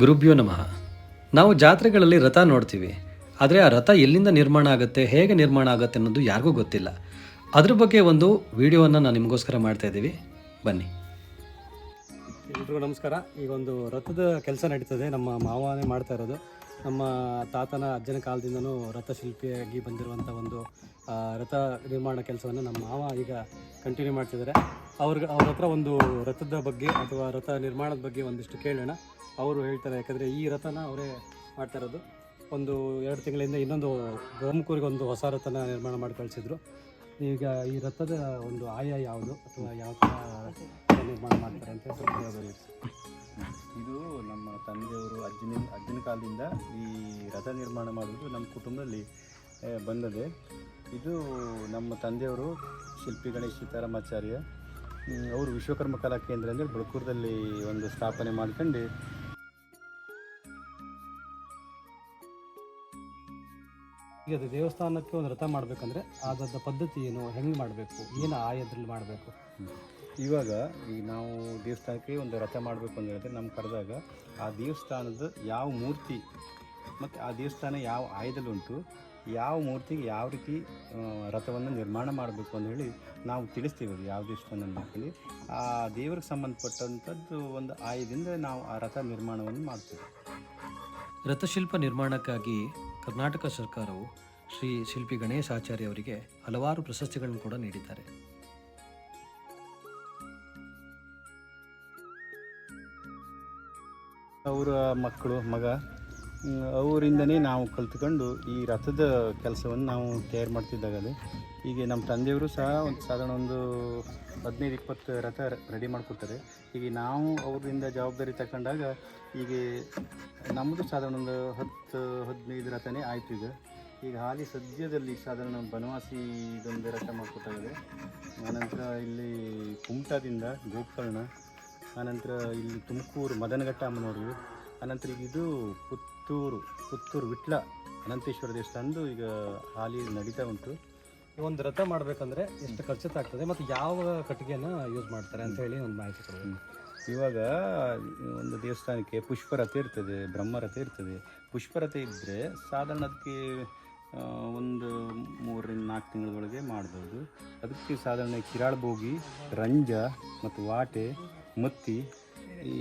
ಗುರುಭ್ಯೋ ನಮಃ. ನಾವು ಜಾತ್ರೆಗಳಲ್ಲಿ ರಥ ನೋಡ್ತೀವಿ. ಆದರೆ ಆ ರಥ ಎಲ್ಲಿಂದ ನಿರ್ಮಾಣ ಆಗುತ್ತೆ, ಹೇಗೆ ನಿರ್ಮಾಣ ಆಗುತ್ತೆ ಅನ್ನೋದು ಯಾರಿಗೂ ಗೊತ್ತಿಲ್ಲ. ಅದ್ರ ಬಗ್ಗೆ ಒಂದು ವಿಡಿಯೋವನ್ನು ನಾನು ನಿಮಗೋಸ್ಕರ ಮಾಡ್ತಾ ಇದ್ದೀವಿ. ಬನ್ನಿ. ಎಲ್ರಿಗೂ ನಮಸ್ಕಾರ. ಈಗ ಒಂದು ರಥದ ಕೆಲಸ ನಡೀತದೆ. ನಮ್ಮ ಮಾವನೇ ಮಾಡ್ತಾ ಇರೋದು. ನಮ್ಮ ತಾತನ ಅಜ್ಜನ ಕಾಲದಿಂದನೂ ರಥಶಿಲ್ಪಿಯಾಗಿ ಬಂದಿರುವಂಥ ಒಂದು ರಥ ನಿರ್ಮಾಣ ಕೆಲಸವನ್ನು ನಮ್ಮ ಮಾವ ಈಗ ಕಂಟಿನ್ಯೂ ಮಾಡ್ತಿದ್ದಾರೆ. ಅವ್ರಿಗೆ ಅವ್ರ ಹತ್ರ ಒಂದು ರಥದ ಬಗ್ಗೆ ಅಥವಾ ರಥ ನಿರ್ಮಾಣದ ಬಗ್ಗೆ ಒಂದಿಷ್ಟು ಕೇಳೋಣ. ಅವರು ಹೇಳ್ತಾರೆ ಯಾಕಂದರೆ ಈ ರಥನ ಅವರೇ ಮಾಡ್ತಾ ಇರೋದು. ಒಂದು ಎರಡು ತಿಂಗಳಿಂದ ಇನ್ನೊಂದು ಗೋಮಕೂರಿಗೆ ಒಂದು ಹೊಸ ರಥನ ನಿರ್ಮಾಣ ಮಾಡಿ ಕಳಿಸಿದ್ರು. ಈಗ ಈ ರಥದ ಒಂದು ಆಯ ಯಾವುದು ಅಥವಾ ಯಾವ ಥರ ನಿರ್ಮಾಣ ಮಾಡ್ತಾರೆ ಅಂತ ಹೇಳಿ. ಇದು ನಮ್ಮ ತಂದೆಯವರು ಅಜ್ಜನ ಅಜ್ಜನ ಕಾಲದಿಂದ ಈ ರಥ ನಿರ್ಮಾಣ ಮಾಡುವುದು ನಮ್ಮ ಕುಟುಂಬದಲ್ಲಿ ಬಂದದೆ. ಇದು ನಮ್ಮ ತಂದೆಯವರು ಶಿಲ್ಪಿ ಗಣೇಶ್ ಸೀತಾರಾಮಾಚಾರ್ಯ ಅವರು ವಿಶ್ವಕರ್ಮ ಕಲಾ ಕೇಂದ್ರ ಅಂದರೆ ಬಳಕೂರದಲ್ಲಿ ಒಂದು ಸ್ಥಾಪನೆ ಮಾಡ್ಕೊಂಡು ಈಗ ಅದು ದೇವಸ್ಥಾನಕ್ಕೆ ಒಂದು ರಥ ಮಾಡಬೇಕಂದ್ರೆ ಅದರ ಪದ್ಧತಿ ಏನು? ಹೆಂಗೆ ಮಾಡಬೇಕು? ಏನು ಆಯದ್ರಲ್ಲಿ ಮಾಡಬೇಕು? ಇವಾಗ ಈ ನಾವು ದೇವಸ್ಥಾನಕ್ಕೆ ಒಂದು ರಥ ಮಾಡಬೇಕು ಅಂತ ಹೇಳಿದ್ರೆ ನಮ್ಮ ಕರೆದಾಗ ಆ ದೇವಸ್ಥಾನದ ಯಾವ ಮೂರ್ತಿ ಮತ್ತು ಆ ದೇವಸ್ಥಾನ ಯಾವ ಆಯದಲ್ಲಿ ಉಂಟು ಯಾವ ಮೂರ್ತಿಗೆ ಯಾವ ರೀತಿ ರಥವನ್ನು ನಿರ್ಮಾಣ ಮಾಡಬೇಕು ಅಂತ ಹೇಳಿ ನಾವು ತಿಳಿಸ್ತೀವಿ ಅದು ಯಾವ ದೇವಸ್ಥಾನ ಮಾಡ್ತೀವಿ ಆ ದೇವ್ರಿಗೆ ಸಂಬಂಧಪಟ್ಟಂಥದ್ದು ಒಂದು ಆಯದಿಂದ ನಾವು ಆ ರಥ ನಿರ್ಮಾಣವನ್ನು ಮಾಡ್ತೀವಿ. ರಥಶಿಲ್ಪ ನಿರ್ಮಾಣಕ್ಕಾಗಿ ಕರ್ನಾಟಕ ಸರ್ಕಾರವು ಶ್ರೀ ಶಿಲ್ಪಿ ಗಣೇಶ ಆಚಾರ್ಯ ಅವರಿಗೆ ಹಲವಾರು ಪ್ರಶಸ್ತಿಗಳನ್ನು ಕೂಡ ನೀಡಿದ್ದಾರೆ. ಅವರ ಮಕ್ಕಳು ಮಗ ಅವರಿಂದನೇ ನಾವು ಕಲ್ತ್ಕೊಂಡು ಈ ರಥದ ಕೆಲಸವನ್ನು ನಾವು ತಯಾರು ಮಾಡ್ತಿದ್ದಾಗಲೇ ಹೀಗೆ ನಮ್ಮ ತಂದೆಯವರು ಸಹ ಒಂದು ಸಾಧಾರಣ ಒಂದು ಹದಿನೈದು, ಇಪ್ಪತ್ತು ರಥ ರೆಡಿ ಮಾಡಿಕೊಡ್ತಾರೆ. ಹೀಗೆ ನಾವು ಅವರಿಂದ ಜವಾಬ್ದಾರಿ ತಗೊಂಡಾಗ ಹೀಗೆ ನಮ್ಮದು ಸಾಧಾರಣ ಒಂದು ಹತ್ತು, ಹದಿನೈದು ರಥನೇ ಆಯಿತು ಈಗ. ಈಗ ಹಾಲಿ ಸದ್ಯದಲ್ಲಿ ಸಾಧಾರಣ ಬನವಾಸಿ ಇದೊಂದು ರಥ ಮಾಡಿಕೊಟ್ಟಾಗಿದೆ. ಆನಂತರ ಇಲ್ಲಿ ಕುಮಟಾದಿಂದ ಗೋಕರ್ಣ, ಆನಂತರ ಇಲ್ಲಿ ತುಮಕೂರು, ಮದನಘಟ್ಟ ಅಮ್ಮನವರು. ಆನಂತರ ಇದು ಇದು ಪುತ್ತೂರು ಪುತ್ತೂರು ವಿಟ್ಲ ಅನಂತೇಶ್ವರ ದೇವಸ್ಥಾನದ್ದು ಈಗ ಹಾಲಿ ನಡೀತಾ ಉಂಟು. ಒಂದು ರಥ ಮಾಡಬೇಕಂದ್ರೆ ಎಷ್ಟು ಖರ್ಚುತ್ತಾಗ್ತದೆ ಮತ್ತು ಯಾವ ಕಟ್ಟಿಗೆನ ಯೂಸ್ ಮಾಡ್ತಾರೆ ಅಂತ ಹೇಳಿ ಒಂದು ಮಾಹಿತಿ ಕೊಡ್ತೀನಿ ಇವಾಗ ಒಂದು ದೇವಸ್ಥಾನಕ್ಕೆ ಪುಷ್ಪರಥ ಇರ್ತದೆ ಬ್ರಹ್ಮರಥ ಇರ್ತದೆ. ಪುಷ್ಪರಥ ಇದ್ದರೆ ಸಾಧಾರಣ ಅದಕ್ಕೆ ಒಂದು ಮೂರರಿಂದ ನಾಲ್ಕು ತಿಂಗಳೊಳಗೆ ಮಾಡ್ಬೋದು. ಅದಕ್ಕೆ ಸಾಧಾರಣ ಕಿರಾಳ್ಬೋಗಿ ರಂಜ ಮತ್ತು ವಾಟೆ ಮತ್ತಿ ಈ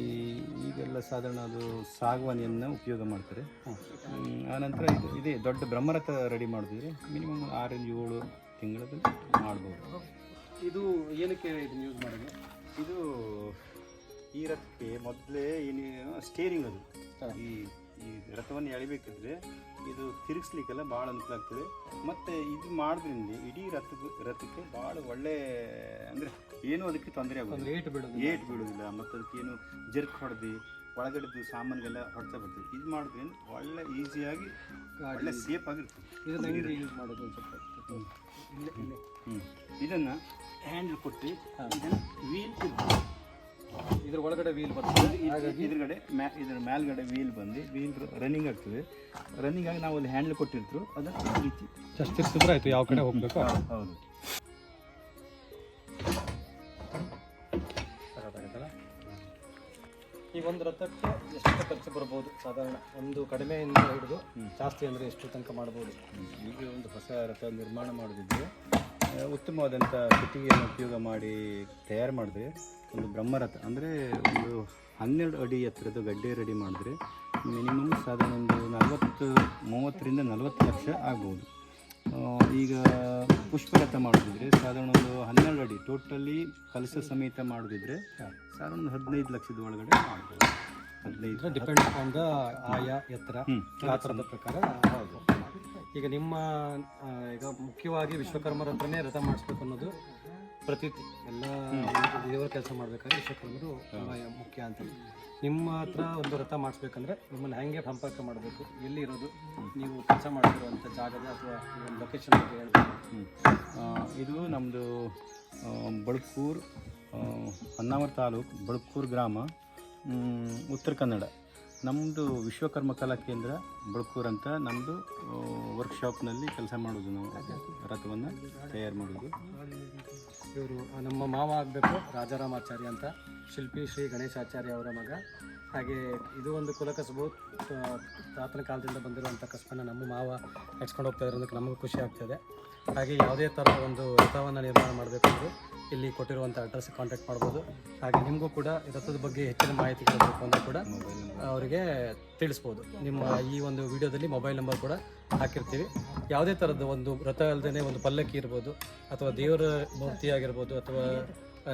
ಈಗೆಲ್ಲ ಸಾಧಾರಣ ಅದು ಸಾಗವಾನಿಯನ್ನು ಉಪಯೋಗ ಮಾಡ್ತಾರೆ. ಆನಂತರ ಇದು ಇದೇ ದೊಡ್ಡ ಬ್ರಹ್ಮರಥ ರೆಡಿ ಮಾಡಿದ್ರೆ ಮಿನಿಮಮ್ ಆರಿಂದ ಏಳು ತಿಂಗಳಲ್ಲಿ ಮಾಡ್ಬೋದು. ಇದು ಏನಕ್ಕೆ ಇದನ್ನು ಯೂಸ್ ಮಾಡೋದು? ಇದು ಈ ರಥಕ್ಕೆ ಮೊದಲೇ ಏನು ಸ್ಟೇರಿಂಗ್ ಅದು. ಈ ಈ ರಥವನ್ನು ಎಳಿಬೇಕಿದ್ರೆ ಇದು ತಿರುಗಿಸ್ಲಿಕ್ಕೆಲ್ಲ ಭಾಳ ಅನುಕೂಲ ಆಗ್ತದೆ ಮತ್ತು ಇದು ಮಾಡೋದ್ರಿಂದ ಇಡೀ ರಥ ರಥಕ್ಕೆ ಭಾಳ ಒಳ್ಳೆ ಅಂದರೆ ಏನೂ ಅದಕ್ಕೆ ತೊಂದರೆ ಆಗೋದು ಏಟ್ ಬಿಡೋದು ಏಟ್ ಬಿಡೋದಿಲ್ಲ ಮತ್ತು ಅದಕ್ಕೆ ಏನು ಜರ್ಕ್ ಹೊಡೆದು ಒಳಗಡೆದು ಸಾಮಾನುಗೆಲ್ಲ ಹೊಡ್ತಾ ಬರ್ತದೆ. ಇದು ಮಾಡೋದ್ರಿಂದ ಒಳ್ಳೆ ಈಸಿಯಾಗಿ ಒಳ್ಳೆ ಸೇಫ್ ಆಗಿರ್ತದೆ ಇದನ್ನ ಹ್ಯಾಂಡಲ್ ಕೊಟ್ಟು. ಇದನ್ನು ವೀಲ್ ಇದ್ರ ಒಳಗಡೆ ವೀಲ್ ಬರ್ತದೆ. ಇದ್ರಗಡೆ ಮ್ಯಾ ಇದ್ರ ಮೇಲ್ಗಡೆ ವೀಲ್ ಬಂದು ವೀಲ್ ರನ್ನಿಂಗ್ ಆಗ್ತದೆ. ರನ್ನಿಂಗ್ ಆಗಿ ನಾವು ಅಲ್ಲಿ ಹ್ಯಾಂಡ್ಲ್ ಕೊಟ್ಟಿರ್ತೀವಿ. ಅದನ್ನು ಈ ರೀತಿ ಜಸ್ಟ್ ತಿರ್ಸಿದ್ರೆ ಆಯ್ತು ಯಾವ ಕಡೆ ಹೋಗ್ಬೇಕು? ಹೌದು ಈ ಒಂದು ರಥಕ್ಕೆ ಎಷ್ಟು ಖರ್ಚು ಬರ್ಬೋದು? ಸಾಧಾರಣ ಒಂದು ಕಡಿಮೆಯಿಂದ ಹಿಡಿದು ಜಾಸ್ತಿ ಅಂದರೆ ಎಷ್ಟು ತನಕ ಮಾಡ್ಬೋದು? ಈಗ ಒಂದು ಹೊಸ ರಥ ನಿರ್ಮಾಣ ಮಾಡೋದಿದ್ರೆ ಉತ್ತಮವಾದಂಥ ಕಟ್ಟಿಗೆಯನ್ನು ಉಪಯೋಗ ಮಾಡಿ ತಯಾರು ಮಾಡಿದ್ರೆ ಒಂದು ಬ್ರಹ್ಮರಥ ಅಂದರೆ ಒಂದು ಹನ್ನೆರಡು ಅಡಿ ಎತ್ತರದ ಗಡ್ಡೆ ರೆಡಿ ಮಾಡಿದ್ರೆ ಮಿನಿಮಮ್ ಸಾಧಾರಣ ಒಂದು ನಲವತ್ತು ಮೂವತ್ತರಿಂದ ನಲವತ್ತು ಲಕ್ಷ ಆಗ್ಬೋದು. ಈಗ ಪುಷ್ಪರಥ ಮಾಡೋದಿದ್ರೆ ಸಾಧಾರಣ ಒಂದು ಹನ್ನೆರಡು ಅಡಿ ಟೋಟಲಿ ಕಲಸ ಸಮೇತ ಮಾಡೋದಿದ್ರೆ ಸಾಧಾರಣ ಒಂದು ಹದಿನೈದು ಲಕ್ಷದ ಒಳಗಡೆ ಮಾಡ್ಬೋದು ಹದಿನೈದು ಡಿಪೆಂಡ್ ಆನ್ ದ ಆಯಾ ಎತ್ತರ ಗಾತ್ರದ ಪ್ರಕಾರ ಈಗ ನಿಮ್ಮ ಈಗ ಮುಖ್ಯವಾಗಿ ವಿಶ್ವಕರ್ಮರ ಹತ್ರನೇ ರಥ ಮಾಡಿಸ್ಬೇಕು ಅನ್ನೋದು ಪ್ರತೀತಿ ಎಲ್ಲ ದೇವರ ಕೆಲಸ ಮಾಡ್ಬೇಕಾದ್ರೆ ವಿಶ್ವಕರ್ಮರು ತುಂಬ ಮುಖ್ಯ ಅಂತ ನಿಮ್ಮ ಹತ್ರ ಒಂದು ರಥ ಮಾಡಿಸ್ಬೇಕಂದ್ರೆ ನಿಮ್ಮನ್ನು ಹೆಂಗೆ ಸಂಪರ್ಕ ಮಾಡಬೇಕು? ಎಲ್ಲಿ ಇರೋದು? ನೀವು ಕೆಲಸ ಮಾಡ್ತಿರುವಂಥ ಜಾಗದ ಅಥವಾ ಲೊಕೇಶನ್ ಬಗ್ಗೆ ಹೇಳ್ಬೋದು ಇದು ನಮ್ಮದು ಬಳಕೂರ್ ಹೊನ್ನಾವರ ತಾಲೂಕು ಬಳ್ಕೂರ್ ಗ್ರಾಮ ಉತ್ತರ ಕನ್ನಡ. ನಮ್ಮದು ವಿಶ್ವಕರ್ಮ ಕಲಾ ಕೇಂದ್ರ ಬಳ್ಕೂರ್ ಅಂತ ನಮ್ಮದು ವರ್ಕ್ಶಾಪ್ನಲ್ಲಿ ಕೆಲಸ ಮಾಡೋದು ನಾವು. ರಥವನ್ನು ತಯಾರು ಮಾಡೋದು. ಇವರು ನಮ್ಮ ಮಾವ ಆಗಬೇಕು ರಾಜಾರಾಮಾಚಾರ್ಯ ಅಂತ, ಶಿಲ್ಪಿ ಶ್ರೀ ಗಣೇಶಾಚಾರ್ಯ ಅವರ ಮಗ. ಹಾಗೆ ಇದು ಒಂದು ಕುಲಕಸಬು. ತಾತನ ಕಾಲದಿಂದ ಬಂದಿರುವಂಥ ಕಸಬನ್ನು ನಮ್ಮ ಮಾವ ನಡ್ಸ್ಕೊಂಡು ಹೋಗ್ತಾ ಇರೋದಕ್ಕೆ ನಮಗೂ ಖುಷಿ ಆಗ್ತದೆ. ಹಾಗೆ ಯಾವುದೇ ಥರದ ಒಂದು ರಥವನ್ನು ನಿರ್ಮಾಣ ಮಾಡಬೇಕಂದ್ರೂ ಇಲ್ಲಿ ಕೊಟ್ಟಿರುವಂಥ ಅಡ್ರೆಸ್ ಕಾಂಟ್ಯಾಕ್ಟ್ ಮಾಡ್ಬೋದು. ಹಾಗೆ ನಿಮಗೂ ಕೂಡ ರಥದ ಬಗ್ಗೆ ಹೆಚ್ಚಿನ ಮಾಹಿತಿ ಬೇಕು ಅಂತ ಕೂಡ ಅವರಿಗೆ ತಿಳಿಸ್ಬೋದು. ನಿಮ್ಮ ಈ ಒಂದು ವಿಡಿಯೋದಲ್ಲಿ ಮೊಬೈಲ್ ನಂಬರ್ ಕೂಡ ಹಾಕಿರ್ತೀವಿ. ಯಾವುದೇ ಥರದ ಒಂದು ರಥ ಅಲ್ಲದೇ ಒಂದು ಪಲ್ಲಕ್ಕಿ ಇರ್ಬೋದು, ಅಥವಾ ದೇವರ ಮೂರ್ತಿ ಆಗಿರ್ಬೋದು, ಅಥವಾ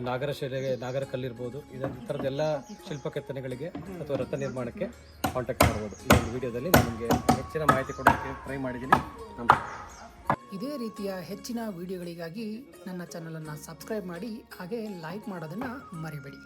ನಾಗರ ಶಿಲೆಗೆ ನಾಗರ ಕಲ್ಲಿರ್ಬೋದು ಇದೇ ಥರದ್ದೆಲ್ಲ ಶಿಲ್ಪ ಕೆತ್ತನೆಗಳಿಗೆ ಅಥವಾ ರಥ ನಿರ್ಮಾಣಕ್ಕೆ ಕಾಂಟ್ಯಾಕ್ಟ್ ಮಾಡ್ಬೋದು. ಈ ಒಂದು ವಿಡಿಯೋದಲ್ಲಿ ನಾನು ನಿಮಗೆ ಹೆಚ್ಚಿನ ಮಾಹಿತಿ ಕೊಡೋಕ್ಕೆ ಟ್ರೈ ಮಾಡಿದ್ದೀನಿ. ನಮಸ್ಕಾರ. ಇದೇ ರೀತಿಯ ಹೆಚ್ಚಿನ ವಿಡಿಯೋಗಳಿಗಾಗಿ ನನ್ನ ಚಾನಲನ್ನು ಸಬ್ಸ್ಕ್ರೈಬ್ ಮಾಡಿ ಹಾಗೆ ಲೈಕ್ ಮಾಡೋದನ್ನು ಮರಿಬೇಡಿ.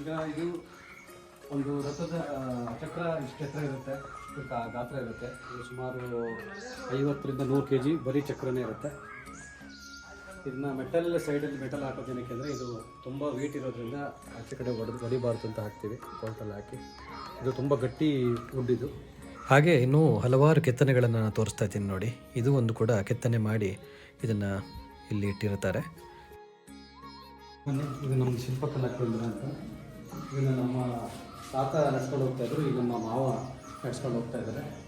ಈಗ ಇದು ಒಂದು ರಥದ ಚಕ್ರ ಇಷ್ಟು ಎತ್ತರ ಇರುತ್ತೆ. ಗಾತ್ರ ಇರುತ್ತೆ. ಇದು ಸುಮಾರು ಐವತ್ತರಿಂದ ನೂರು ಕೆ ಜಿ ಬರೀ ಚಕ್ರನೇ ಇರುತ್ತೆ. ಇದನ್ನ ಮೆಟಲ್ ಸೈಡಲ್ಲಿ ಮೆಟಲ್ ಹಾಕೋದೇನಕ್ಕೆ ಅಂದರೆ ಇದು ತುಂಬ ವೇಟ್ ಇರೋದ್ರಿಂದ ಆಚೆ ಕಡೆ ಹೊಡೆದು ಹೊಡಿಬಾರ್ದು ಅಂತ ಹಾಕ್ತೀವಿ. ಕೋಲ್ಟಲ್ಲಿ ಹಾಕಿ. ಇದು ತುಂಬ ಗಟ್ಟಿ ವುಡ್ ಇದು ಹಾಗೆ ಇನ್ನೂ ಹಲವಾರು ಕೆತ್ತನೆಗಳನ್ನು ನಾನು ತೋರಿಸ್ತಾ ಇದ್ದೀನಿ ನೋಡಿ. ಇದು ಒಂದು ಕೂಡ ಕೆತ್ತನೆ ಮಾಡಿ ಇದನ್ನು ಇಲ್ಲಿ ಇಟ್ಟಿರ್ತಾರೆ ಇದು ನಮ್ಮ ಶಿಲ್ಪಕಲಾ ಕೇಂದ್ರ ಅಂತ. ಇದನ್ನು ನಮ್ಮ ತಾತ ನಡ್ಸ್ಕೊಂಡು ಹೋಗ್ತಾ ಇದ್ರು, ಈಗ ನಮ್ಮ ಮಾವ ನಡ್ಸ್ಕೊಂಡು ಹೋಗ್ತಾ ಇದ್ದಾರೆ.